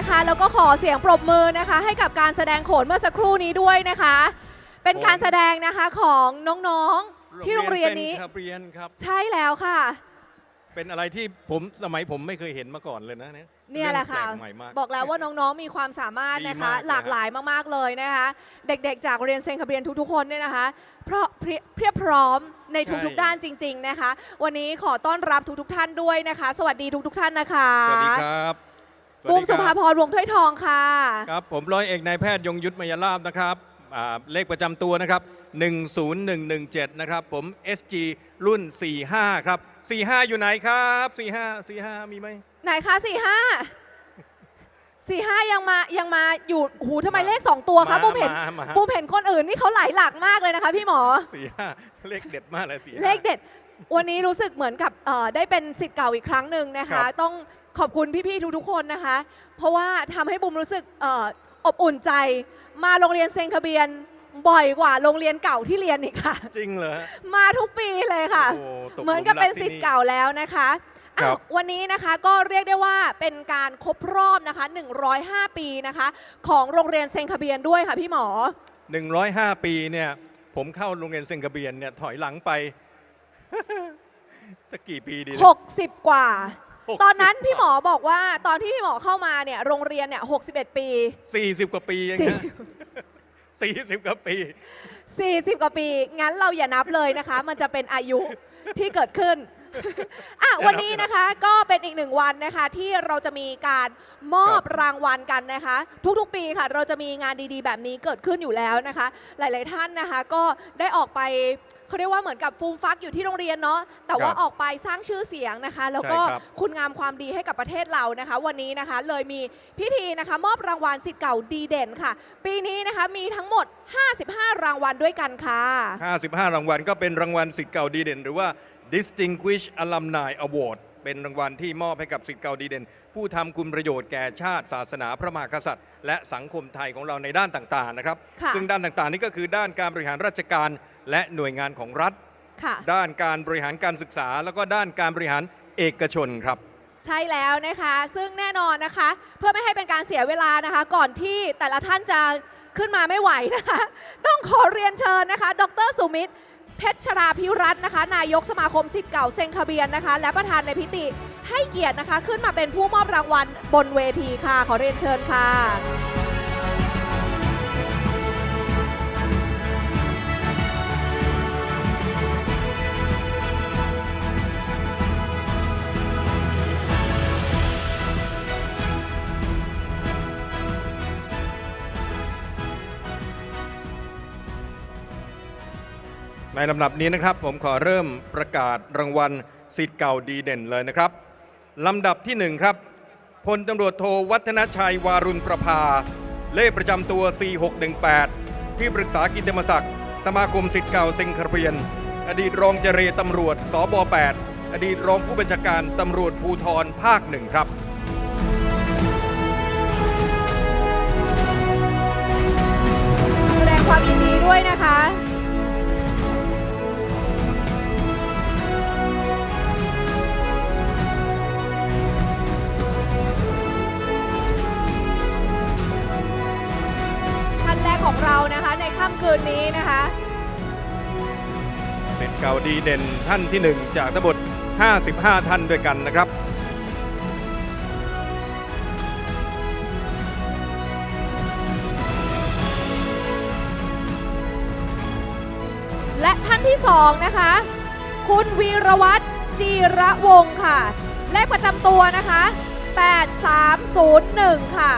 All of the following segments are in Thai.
นะคะ แล้วก็ขอเสียงปรบมือนะคะ ให้กับการแสดงโขนเมื่อสักครู่นี้ด้วยนะคะ เป็นการแสดงนะคะของน้องๆที่โรงเรียนนี้โรงเรียนเซนคาเบียนครับ ใช่แล้วค่ะ เป็นอะไรที่ผมสมัยผมไม่เคยเห็นมาก่อนเลยนะเนี่ยเนี่ยแหละค่ะ เรื่องปกใหม่มาก บอกแล้วว่าน้องๆมีความสามารถนะคะ ดีมากเลย หลากหลายมากๆเลยนะคะ เด็กๆ จากโรงเรียนเซนคาเบียนทุกๆคนเนี่ยนะคะเพราะเพรียเพียบพร้อมในทุกๆด้านจริง ๆนะคะ วันนี้ขอต้อนรับทุกๆท่านด้วยนะคะ สวัสดีทุกๆท่านนะคะ สวัสดีครับ สวัสบูดีมคสุรับภาพรวงศ์ถ้วยทองค่ะ ครับผมร้อยเอกนายแพทย์ยงยุทธมยลาบนะครับอ่าเลขประจำตัวนะครับ 10117 นะครับ ผม SG รุ่น 45 ครับ 45 อยู่ไหนครับ 45 45 มีไหม ไหนคะสี่ห้าสี่ห้ายังมายังมาอยู่หูทำไมเลขสองตัวคะมาบูมเห็นมามา บูมเห็นคนอื่นนี่เขาหลายหลักมากเลยนะคะ พี่หมอ 45 เลขเด็ดมากเลย45 เลขเด็ด วันนี้รู้สึกเหมือนกับเอ่อได้เป็นสิทธิ์เก่าอีกครั้งหนึ่งนะครัคะ บต้อง ขอบคุณพี่ๆทุกๆคนนะคะ เพราะว่าทำให้บุมรู้สึกเอ่ออบอุ่นใจ มาโรงเรียนเซนคาเบียนบ่อยกว่าโรงเรียนเก่าที่เรียนอีกค่ะ จริงเหรอ มาทุกปีเลยค่ะ โอ้ตกหลุมเหมือนกับเป็นรักที่สิทธิ์นี่เก่าแล้วนะคะครับ อ้าววันนี้นะคะก็เรียกได้ว่าเป็นการครบรอบนะคะ 105 ปีนะคะ ของโรงเรียนเซนคาเบียนด้วยค่ะพี่หมอ 105 ปีเนี่ย ผมเข้าโรงเรียนเซนกระเบียนเนี่ย ถอยหลังไป จะกี่ปีดีเนี่ย60 กว่า60 ตอนนั้นพี่หมอบอกว่าตอนที่พี่หมอเข้ามาเนี่ยโรงเรียนเนี่ย61 ปี 40 กว่าปีเองนะ40 กว่าปี 40 กว่าปี งั้นเราอย่านับเลยนะคะ มันจะเป็นอายุที่เกิดขึ้น อะวันนี้นะคะก็เป็นอีกหนึ่งวันนะคะที่เราจะมีการมอบรางวัลกันนะคะ ทุกๆปีค่ะ เราจะมีงานดีๆ แบบนี้เกิดขึ้นอยู่แล้วนะคะ หลายๆท่านนะคะก็ได้ออกไปเขาเรียกว่าเหมือนกับฟูมฟักอยู่ที่โรงเรียนเนาะแต่ว่าครับออกไปสร้างชื่อเสียงนะคะ แล้วก็ใช่ครับคุณงามความดีให้กับประเทศเรานะคะ วันนี้นะคะเลยมีพิธีนะคะ มอบรางวัลสิทธิ์เก่าดีเด่นค่ะ ปีนี้นะคะมีทั้งหมด 55 รางวัลด้วยกันค่ะ 55 รางวัลก็เป็นรางวัลสิทธิ์เก่าดีเด่น หรือว่า Distinguished Alumni Award เป็นรางวัลที่มอบให้กับสิทธิ์เก่าดีเด่น ผู้ทำคุณประโยชน์แก่ชาติศาสนาพระมหากษัตริย์ และสังคมไทยของเราในด้านต่างๆนะครับ ค่ะ ซึ่งด้านต่างๆ นี่ก็คือด้านการบริหารราชการและหน่วยงานของรัฐ ค่ะ ด้านการบริหารการศึกษา แล้วก็ด้านการบริหารเอกชนครับ ใช่แล้วนะคะ ซึ่งแน่นอนนะคะ เพื่อไม่ให้เป็นการเสียเวลานะคะ ก่อนที่แต่ละท่านจะขึ้นมาไม่ไหวนะคะ ต้องขอเรียนเชิญนะคะ ดรสุมิตร เพชรชราพิรัตน์นะคะ นายกสมาคมสิทธิ์เก่าเซงคาเบียนนะคะ และประธานในพิธีให้เกียรตินะคะ ขึ้นมาเป็นผู้มอบรางวัลบนเวทีค่ะ ขอเรียนเชิญค่ะ ในลำดับนี้นะครับผมขอเริ่มประกาศรางวัลสิทธิ์เก่าดีเด่นเลยนะครับลำดับที่หนึ่งครับพลตำรวจโทวัฒนชัยวารุณประภา เลขประจำตัว 4618 ที่ปรึกษากิตติมศักดิ์สมาคมสิทธิ์เก่าเซงคาเบียน อดีตรองเจรตำรวจสบ8อดีตรองผู้บัญชาการตำรวจภูธรภาคหนึ่งครับแสดงความยินดีด้วยนะคะ คะในค่ำคืนนี้นะคะสิทธิ์เก่าดีเด่นท่านที่หนึ่งจากทั้งหมด55 ท่านด้วยกันนะครับ และท่านที่สองนะคะ คุณวีรวัตรจีระวงศ์ค่ะ เลขประจำตัวนะคะ 8301 ค่ะ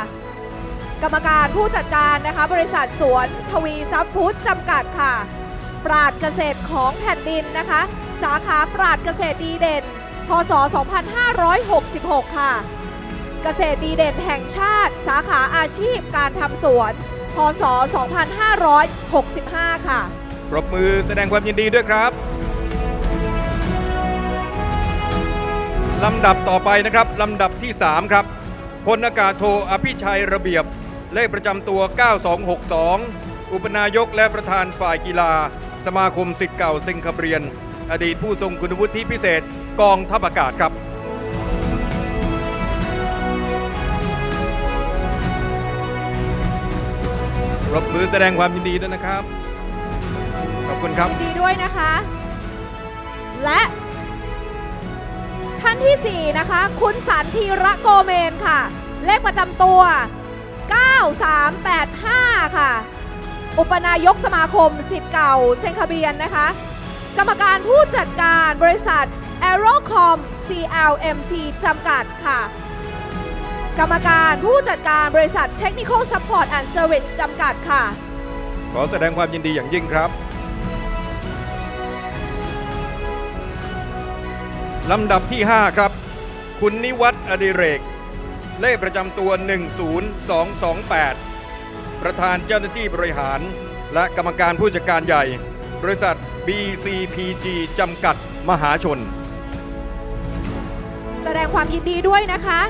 กรรมการผู้จัดการนะคะ บริษัทสวนทวีทรัพย์ฟู้ดจำกัดค่ะ ปราดเกษตรของแผ่นดินนะคะ สาขาปราดเกษตรดีเด่น พศ 2566 ค่ะ เกษตรดีเด่นแห่งชาติ สาขาอาชีพการทำสวน พศ 2565 ค่ะ ปรบมือแสดงความยินดีด้วยครับ ลำดับต่อไปนะครับ ลำดับที่ 3 ครับพลอากาศโทอภิชัยระเบียบ เลขประจำตัว 9262 อุปนายกและประธานฝ่ายกีฬา สมาคมสิทธิ์เก่าเซงคาเรียน อดีตผู้ทรงคุณวุฒิพิเศษกองทัพอากาศครับรบมือแสดงความยินดีด้วยนะครับ ขอบคุณครับ ยินดีด้วยนะคะ และท่านที่ 4 นะคะ คุณสันธีระโกเมนค่ะ เลขประจำตัว 9385 ค่ะ อุปนายกสมาคมสิทธิ์เก่าเซนคาเบียนนะคะ กรรมการผู้จัดการบริษัท Aerocom CLMT จำกัดค่ะ กรรมการผู้จัดการบริษัท Technical Support and Service จำกัดค่ะ ขอแสดงความยินดีอย่างยิ่งครับ ลำดับที่ 5 ครับ คุณนิวัฒน์อดิเรก เลขประจำตัว 10228 ประธานเจ้าหน้าที่บริหาร และกรรมการผู้จัดการใหญ่ บริษัท BCPG จำกัดมหาชน แสดงความยินดีด้วยนะคะ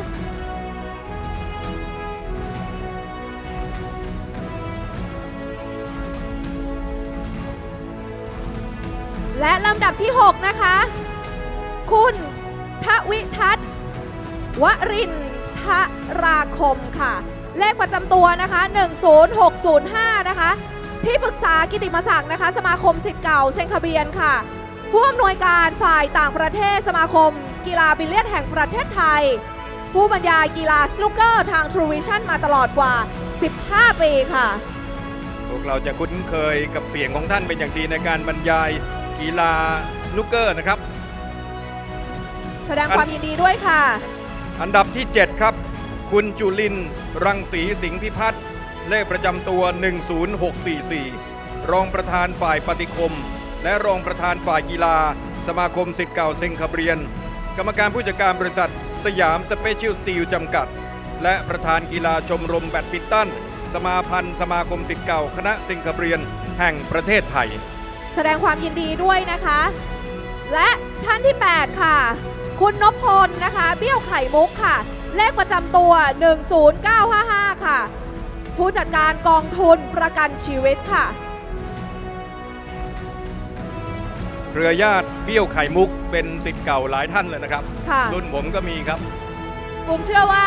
และลำดับที่ 6 นะคะ คุณทวิทัศน์วรินทราคมค่ะ เลขประจำตัวนะคะ 10605 นะคะ ที่ปรึกษากิติมศักดิ์นะคะ สมาคมสิทธิ์เก่าเซนคาเบียนค่ะ ผู้อำนวยการฝ่ายต่างประเทศสมาคม กีฬาบิลเลียนแห่งประเทศไทย ผู้บรรยายกีฬาสนุกเกอร์ทาง True Vision มาตลอดกว่า 15 ปีค่ะ พวกเราจะคุ้นเคยกับเสียงของท่านเป็นอย่างดีในการบรรยายกีฬาสนุกเกอร์นะครับ แสดงความยินดีด้วยค่ะ อันดับที่ 7 คุณจุลินร์รังสีสิงห์พิพัฒน์เลขประจำตัว 10644 รองประธานฝ่ายปฏิคม และรองประธานฝ่ายกีฬา สมาคมสิทธิ์เก่าเซงคาเบียน กรรมการผู้จัดการบริษัท สยามสเปเชียลสตีลจำกัด และประธานกีฬาชมรมแบดมินตัน สมาพันธ์สมาคมสิทธิ์เก่าคณะสิงคาเบียน แห่งประเทศไทย แสดงความยินดีด้วยนะคะ และท่านที่ 8 ค่ะ คุณนพพลนะคะ เบี้ยวไข่มุกค่ะ เลขประจำตัว 10955 ค่ะ ผู้จัดการกองทุนประกันชีวิตค่ะ เครือญาติเบี้ยวไข่มุกเป็นสิทธิ์เก่าหลายท่านเลยนะครับ ค่ะ รุ่นผมก็มีครับผมเชื่อว่า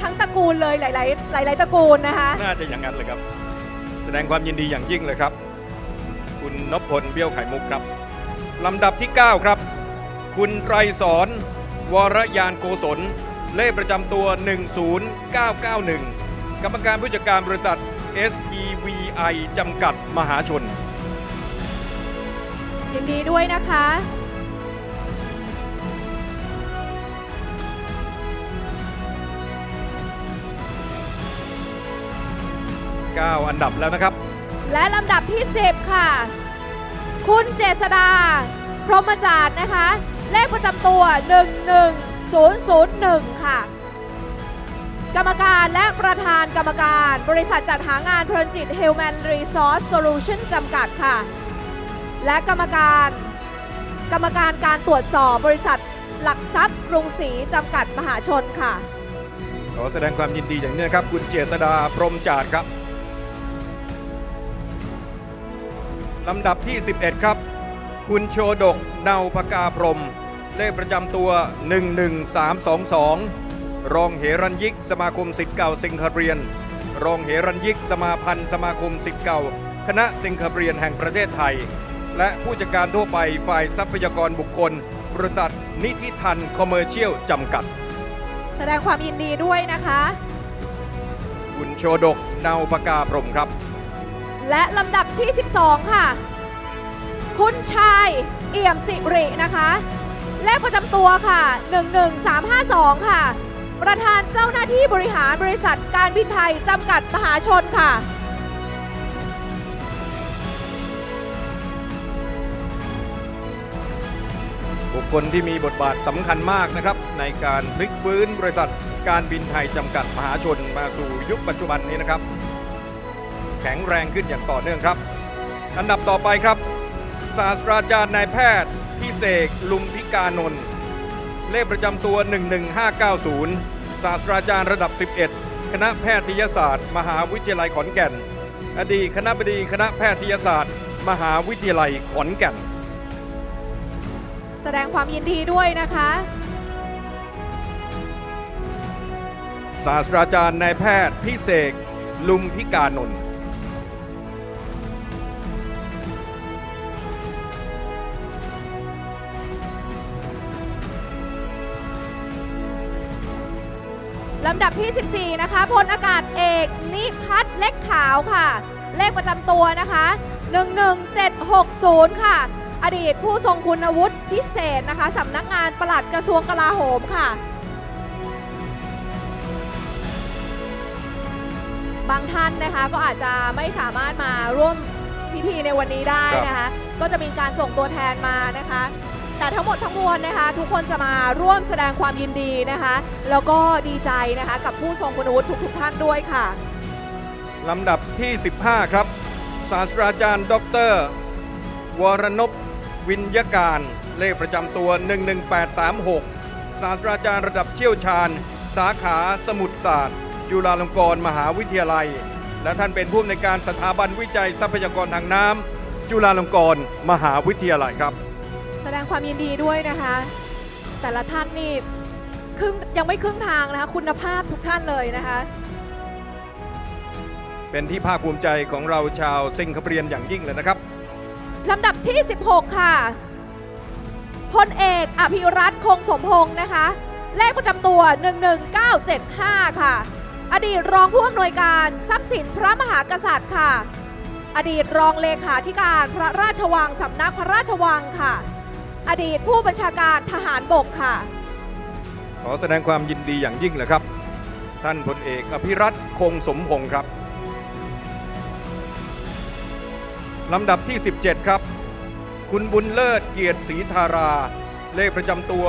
ทั้งตระกูลเลยหลาย ๆ หลาย ๆ ตระกูลนะคะ น่าจะอย่างนั้นเลยครับ แสดงความยินดีอย่างยิ่งเลยครับ คุณนพพลเบี้ยวไข่มุกครับ ลำดับที่ 9 ครับ คุณไตรสอน วรยานโกศล เลขประจำตัว 10991 กรรมการผู้จัดการบริษัท SEVI จำกัดมหาชน ยินดีด้วยนะคะ 9 อันดับแล้วนะครับ และลำดับที่ 10 ค่ะ คุณเจษดา พรหมจารย์นะคะ เลขประจำตัว 001 ค่ะ กรรมการและประธานกรรมการ บริษัทจัดหางานเพลินจิต Human Resource Solution จำกัดค่ะ และกรรมการ กรรมการการตรวจสอบบริษัทหลักทรัพย์กรุงศรีจำกัดมหาชนค่ะ ขอแสดงความยินดีอย่างนี้นะครับคุณเจษดาพรมจาดครับลำดับที่ 11 ครับ คุณโชดกเนาพกาพรหม เลขประจำตัว 11322 รองเหรัญยิกสมาคมสิทธิ์เก่าสิงคาเบียน รองเหรัญยิกสมาพันธ์สมาคมสิทธิ์เก่า คณะสิงคาเบียนแห่งประเทศไทย และผู้จัดการทั่วไปฝ่ายทรัพยากรบุคคล บริษัทนิธิทันคอมเมอร์เชียลจำกัด แสดงความยินดีด้วยนะคะ คุณโชดกเนาพกาพรหมครับ และลำดับที่ 12 ค่ะ คุณชายเอี่ยมสิรินะคะ เลขประจำตัวค่ะ 11352 ค่ะ ประธานเจ้าหน้าที่บริหารบริษัทการบินไทย จำกัดมหาชนค่ะ บุคคลที่มีบทบาทสำคัญมากนะครับ ในการพลิกฟื้นบริษัทการบินไทย จำกัดมหาชนมาสู่ยุคปัจจุบันนี้นะครับ แข็งแรงขึ้นอย่างต่อเนื่องครับ อันดับต่อไปครับ ศาสตราจารย์นายแพทย์ พิเศษลุมพิกานนท์เลขประจำตัว 11590 ศาสตราจารย์ระดับ 11 คณะแพทยศาสตร์ มหาวิทยาลัยขอนแก่น อดีตคณะบดีคณะแพทยศาสตร์ มหาวิทยาลัยขอนแก่น แสดงความยินดีด้วยนะคะ ศาสตราจารย์นายแพทย์พิเศษลุมพิกานนท์ ลำดับที่ 14 นะคะพลอากาศเอกนิพัฒน์เล็กขาวค่ะ เลขประจำตัวนะคะ 11760 ค่ะ อดีตผู้ทรงคุณวุฒิพิเศษนะคะสำนักงานปลัดกระทรวงกลาโหมค่ะ บางท่านนะคะก็อาจจะไม่สามารถมาร่วมพิธีในวันนี้ได้นะคะ ก็จะมีการส่งตัวแทนมานะคะ แต่ทั้งหมดทั้งมวลนะคะ ทุกคนจะมาร่วมแสดงความยินดีนะคะ แล้วก็ดีใจนะคะกับผู้ทรงคุณวุฒิทุกๆท่านด้วยค่ะ ลำดับที่ 15 ครับ ศาสตราจารย์ ดร วรนพวินยการ เลขประจำตัว 11836 ศาสตราจารย์ระดับเชี่ยวชาญ สาขาสมุทรศาสตร์ จุฬาลงกรณ์มหาวิทยาลัย และท่านเป็นผู้อำนวยการสถาบันวิจัยทรัพยากรทางน้ำจุฬาลงกรณ์มหาวิทยาลัยครับ แสดงความยินดีด้วยนะคะ แต่ละท่านนี่ครึ่งยังไม่ครึ่งทางนะคะ คุณภาพทุกท่านเลยนะคะ เป็นที่ภาคภูมิใจของเราชาวเซิงคโปร์เรียนอย่างยิ่งเลยนะครับลำดับที่ 16 ค่ะพลเอกอภิรัตคงสมพงศ์นะคะ เลขประจำตัว 11975 ค่ะ อดีตรองผู้อำนวยการทรัพย์สินพระมหากษัตริย์ค่ะ อดีตรองเลขาธิการพระราชวังสำนักพระราชวังค่ะ อดีตผู้บัญชาการทหารบกค่ะ ขอแสดงความยินดีอย่างยิ่งเลยครับ ท่านพลเอกอภิรัตคงสมพงศ์ครับลำดับที่ 17 ครับ คุณบุญเลิศเกียรติศรีธารา เลขประจำตัว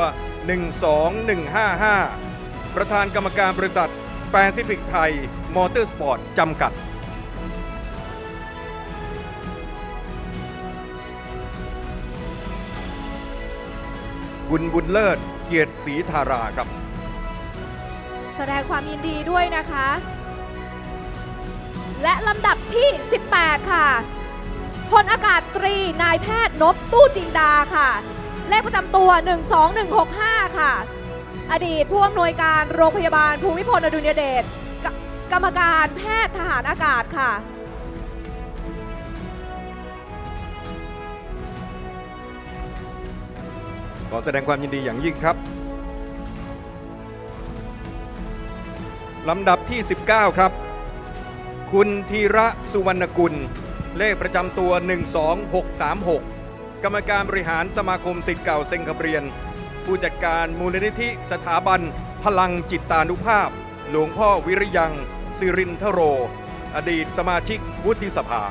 12155 ประธานกรรมการบริษัทแปซิฟิกไทย มอเตอร์สปอร์ต จำกัด คุณบุญเลิศเกียรติศรีธาราครับ แสดงความยินดีด้วยนะคะ และลำดับที่ 18 ค่ะพลอากาศตรีนายแพทย์นบตู้จินดาค่ะ เลขประจำตัว 12165 ค่ะ อดีตผู้อำนวยการโรงพยาบาลภูมิพลอดุลยเดชกกรรมการแพทย์ทหารอากาศค่ะ อแสดงความยินดีอย่างยิ่งครับลำดับที่ 19 ครับ คุณธีระสุวรรณกุล เลขประจำตัว 12636 กรรมการบริหารสมาคมสิทธิ์เก่าเซงคเรียน ผู้จัดการมูลนิธิสถาบัน พลังจิตตานุภาพ หลวงพ่อวิริยัง สิรินทโร อดีตสมาชิกวุฒิสภา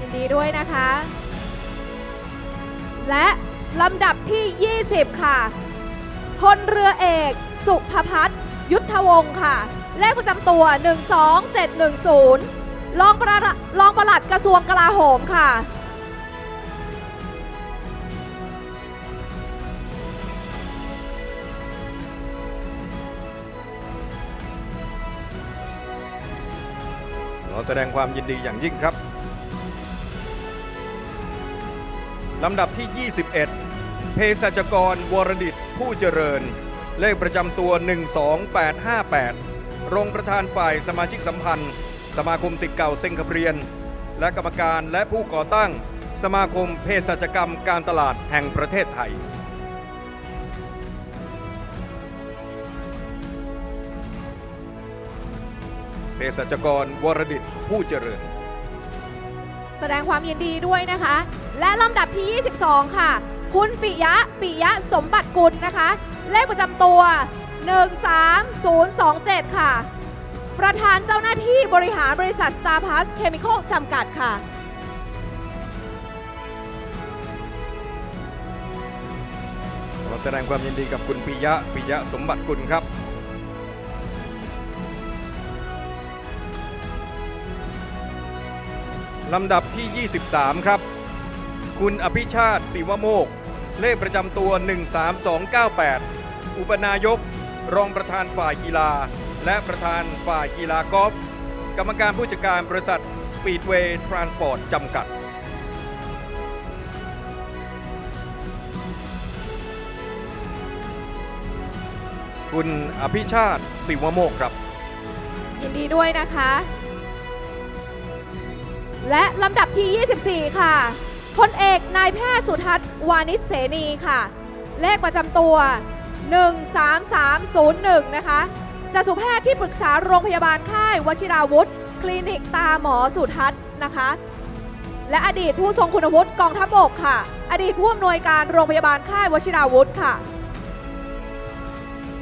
ยินดีด้วยนะคะ และลำดับที่ 20 ค่ะ พลเรือเอก สุภพัฒน์ยุทธวงศ์ค่ะ เลขประจำตัว 12710 รองประหลัดรองปลัดกระทรวงกลาโหมค่ะ ขอแสดงความยินดีอย่างยิ่งครับ ลำดับที่ 21 เภสัชกรวรดิตผู้เจริญ เลขประจำตัว 12858 รองประธานฝ่ายสมาชิกสัมพันธ์ สมาคมสิทธิ์เก่าเซงคเรียน และกรรมการและผู้ก่อตั้ง สมาคมเภสัชกรรมการตลาดแห่งประเทศไทยเภสัชกรวรดิตผู้เจริญ แสดงความยินดีด้วยนะคะ และลำดับที่ 22 ค่ะ คุณปิยะปิยะสมบัติกุลนะคะ เลขประจำตัว 13027 ค่ะ ประธานเจ้าหน้าที่บริหารบริษัท Star Plus Chemical จำกัดค่ะขอแสดงความยินดีกับคุณปิยะปิยะสมบัติกุลครับลำดับที่ 23 ครับ คุณอภิชาติศิวโมก เลขประจำตัว 13298 อุปนายก รองประธานฝ่ายกีฬา และประธานฝ่ายกีฬากอล์ฟ กรรมการผู้จัดการบริษัท Speedway Transport จำกัดคุณอภิชาติศิวโมกครับ ยินดีด้วยนะคะ และลำดับที่ 24 ค่ะ พลเอกนายแพทย์สุทัศน์วานิชเสนีค่ะ เลขประจำตัว 13301 นะคะจะสุแพทย์ที่ปรึกษาโรงพยาบาลค่ายวชิราวุธ คลินิกตาหมอสุทัศน์นะคะ และอดีตผู้ทรงคุณวุฒิกองทัพบกค่ะ อดีตผู้อำนวยการโรงพยาบาลค่ายวชิราวุธค่ะ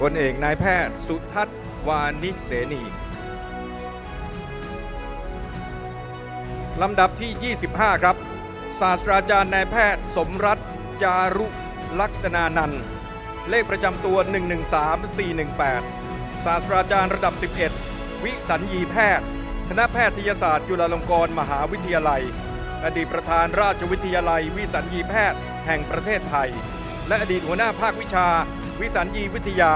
พลเอกนายแพทย์สุทัศน์วานิชเสนีลำดับที่ 25 ครับ ศาสตราจารย์นายแพทย์ สมรัตจารุลักษณานันท์เลขประจำตัว 113418 ศาสตราจารย์ระดับ 11 วิสัญญีแพทย์ คณะแพทยศาสตร์จุฬาลงกรณ์มหาวิทยาลัย อดีตประธานราชวิทยาลัย วิสัญญีแพทย์แห่งประเทศไทย และอดีตหัวหน้าภาควิชา วิสัญญีวิทยา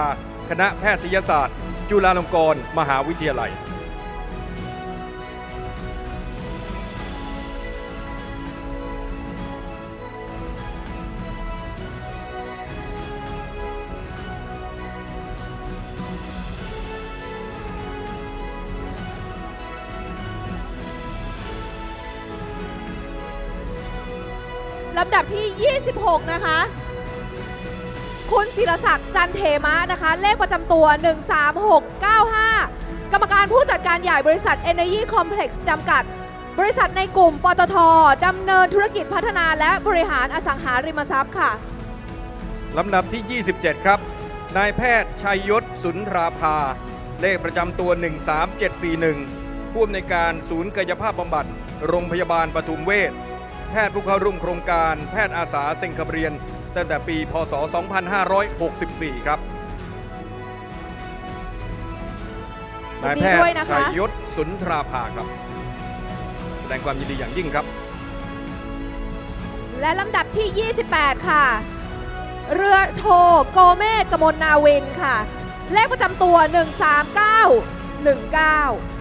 คณะแพทยศาสตร์ จุฬาลงกรณ์มหาวิทยาลัย ลำดับที่ 26 นะคะ คุณศิรศักดิ์จันเทมะนะคะ เลขประจำตัว 13695 กรรมการผู้จัดการใหญ่บริษัท Energy Complex จำกัด บริษัทในกลุ่มปตทดำเนินธุรกิจพัฒนาและบริหารอสังหาริมทรัพย์ค่ะ ลำดับที่ 27 ครับ นายแพทย์ชัยยศสุนทราภา เลขประจำตัว 13741 ผู้อำนวยการศูนย์กายภาพบำบัด โรงพยาบาลปทุมเวช แพทย์ผู้เข้าร่วมโครงการแพทย์อาสาเซ็งคบเรียน ตั้งแต่ปี พศ 2564 ครับนายแพทยินดีด้วยย์นะคะชัยยศสุนทราภาครับ แสดงความยินดีอย่างยิ่งครับ และลำดับที่ 28 ค่ะ เรือโทโกเมศกมลนาวินค่ะ เลขประจำตัว 13919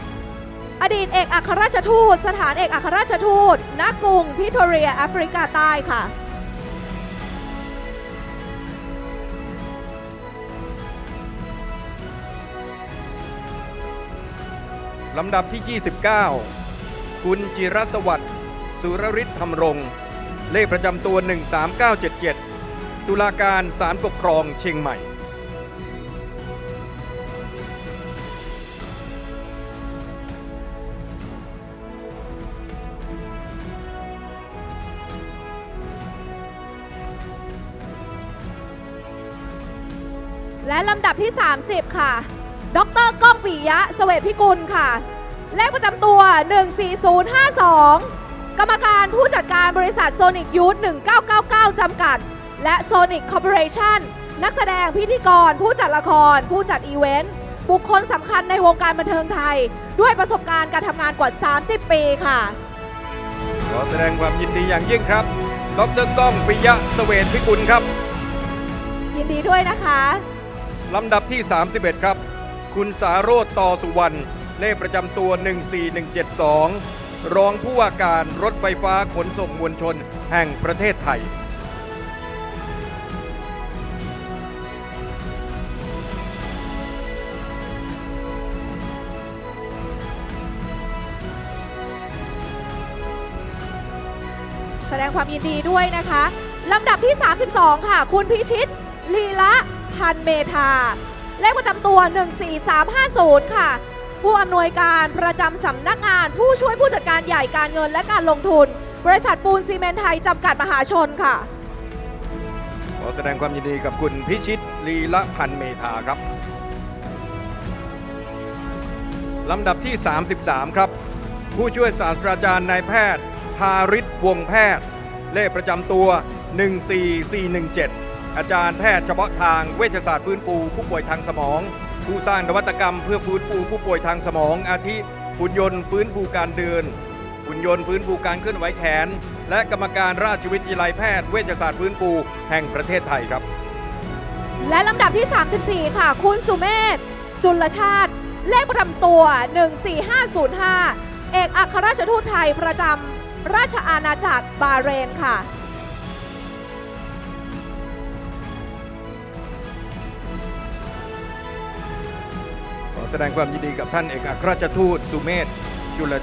อดีตเอกอัครราชทูต สถานเอกอัครราชทูตณกรุงพิโทเรียแอฟริกาใต้ค่ะ ลำดับที่ 29 คุณจิรสวัสดิ์สุรฤทธิ์ธรรมรง เลขประจำตัว 13977 ตุลาการศาลปกครองเชียงใหม่ และลำดับที่ 30 ค่ะ ดรก้องปิยะเสวตพิกุลค่ะ เลขประจำตัว 14052 กรรมการผู้จัดการบริษัทโซนิกยูท1999 จำกัด และโซนิกคอร์ปอเรชั่นนักแสดงพิธีกร ผู้จัดละคร ผู้จัดอีเวนต์บุคคลสำคัญในวงการบันเทิงไทย ด้วยประสบการณ์การทำงานกว่า 30 ปีค่ะ ขอแสดงความยินดีอย่างยิ่งครับ ดรก้องปิยะเสวตพิกุลครับ ยินดีด้วยนะคะ ลำดับที่ 31 ครับ คุณสาโรตต่อสุวรรณเลขประจำตัว 14172 รองผู้ว่าการรถไฟฟ้าขนส่งมวลชนแห่งประเทศไทย แสดงความยินดีด้วยนะคะ ลำดับที่ 32 ค่ะ คุณพิชิตลีละ พันเมธาเลขประจำตัว 14350 ค่ะ ผู้อำนวยการประจำสำนักงานผู้ช่วยผู้จัดการใหญ่การเงินและการลงทุน บริษัทปูนซีเมนไทยจำกัดมหาชนค่ะ ขอแสดงความยินดีกับคุณพิชิตลีละพันเมธาครับ ลำดับที่ 33 ครับ ผู้ช่วยศาสตราจารย์นายแพทย์ พาริศวงแพทย์ เลขประจำตัว 14417 อาจารย์แพทย์เฉพาะทางเวชศาสตร์ฟื้นฟูผู้ป่วยทางสมอง ผู้สร้างนวัตกรรมเพื่อฟื้นฟูผู้ป่วยทางสมอง อาทิหุ่นยนต์ฟื้นฟูการเดินหุ่นยนต์ฟื้นฟูการเคลื่อนไหวแขน และกรรมการราชวิทยาลัยแพทย์เวชศาสตร์ฟื้นฟูแห่งประเทศไทยครับ และลำดับที่ 34 ค่ะ คุณสุเมธจุลชาติ เลขประจำตัว 14505 เอกอัครราชทูตไทยประจำราชอาณาจักรบาเรนค่ะ แสดงความยินดีกับท่านเอกอัครราชทูตสุเมธจุลช